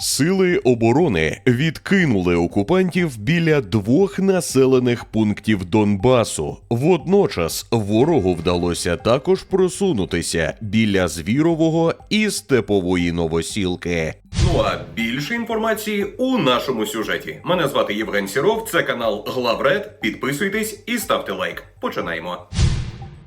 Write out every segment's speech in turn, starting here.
Сили оборони відкинули окупантів біля двох населених пунктів Донбасу. Водночас ворогу вдалося також просунутися біля Звірового і Степової Новосілки. Ну а більше інформації у нашому сюжеті. Мене звати Євген Сіров, це канал Главред. Підписуйтесь і ставте лайк. Починаємо.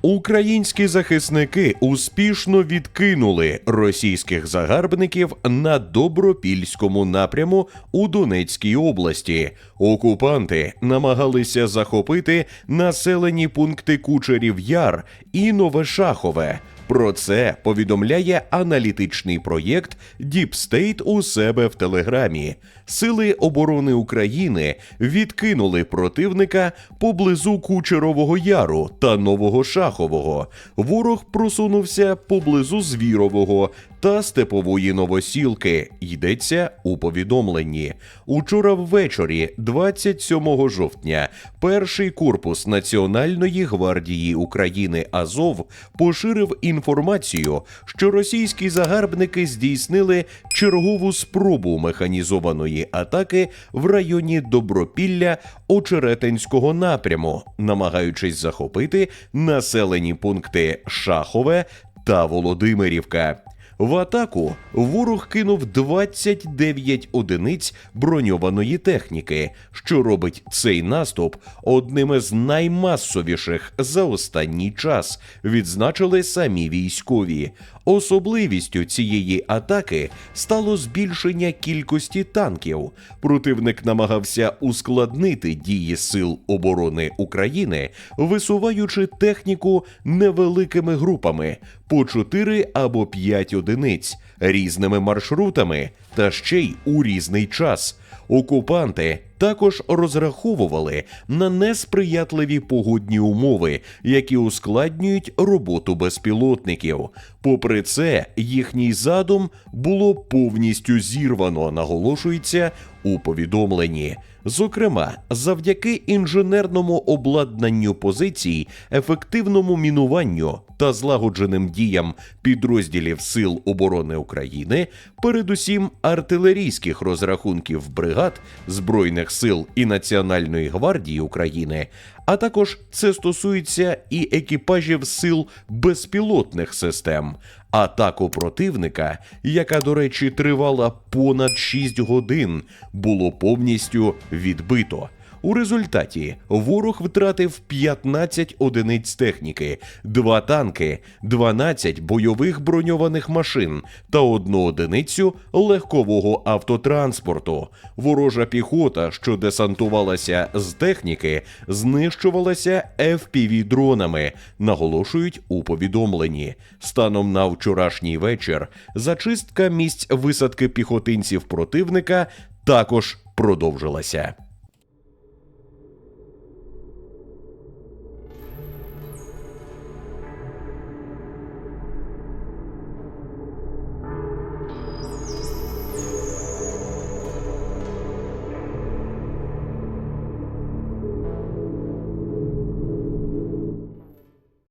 Українські захисники успішно відкинули російських загарбників на добропільському напряму у Донецькій області. Окупанти намагалися захопити населені пункти Кучерів Яр і Новешахове. Про це повідомляє аналітичний проєкт Deep State у себе в Телеграмі. Сили оборони України відкинули противника поблизу Кучерового Яру та Нового Шахового. Ворог просунувся поблизу Звірового та Степової Новосілки. Йдеться у повідомленні. Учора ввечері, 27 жовтня, перший корпус Національної гвардії України Азов поширив інформацію, що російські загарбники здійснили чергову спробу механізованої атаки в районі Добропілля Очеретинського напряму, намагаючись захопити населені пункти Шахове та Володимирівка. В атаку ворог кинув 29 одиниць броньованої техніки, що робить цей наступ одним із наймасовіших за останній час, відзначили самі військові. Особливістю цієї атаки стало збільшення кількості танків. Противник намагався ускладнити дії сил оборони України, висуваючи техніку невеликими групами по 4 або 5 одиниць різними маршрутами та ще й у різний час. Окупанти також розраховували на несприятливі погодні умови, які ускладнюють роботу безпілотників. Попри це, їхній задум було повністю зірвано, наголошується у повідомленні. Зокрема, завдяки інженерному обладнанню позицій, ефективному мінуванню та злагодженим діям підрозділів Сил оборони України, передусім артилерійських розрахунків бригад Збройних сил і Національної гвардії України, а також це стосується і екіпажів сил безпілотних систем. Атаку противника, яка, до речі, тривала понад 6 годин, було повністю відбито. У результаті ворог втратив 15 одиниць техніки, 2 танки, 12 бойових броньованих машин та одну одиницю легкового автотранспорту. Ворожа піхота, що десантувалася з техніки, знищувалася fpv дронами, наголошують у повідомленні. Станом на вчорашній вечір зачистка місць висадки піхотинців противника також продовжилася.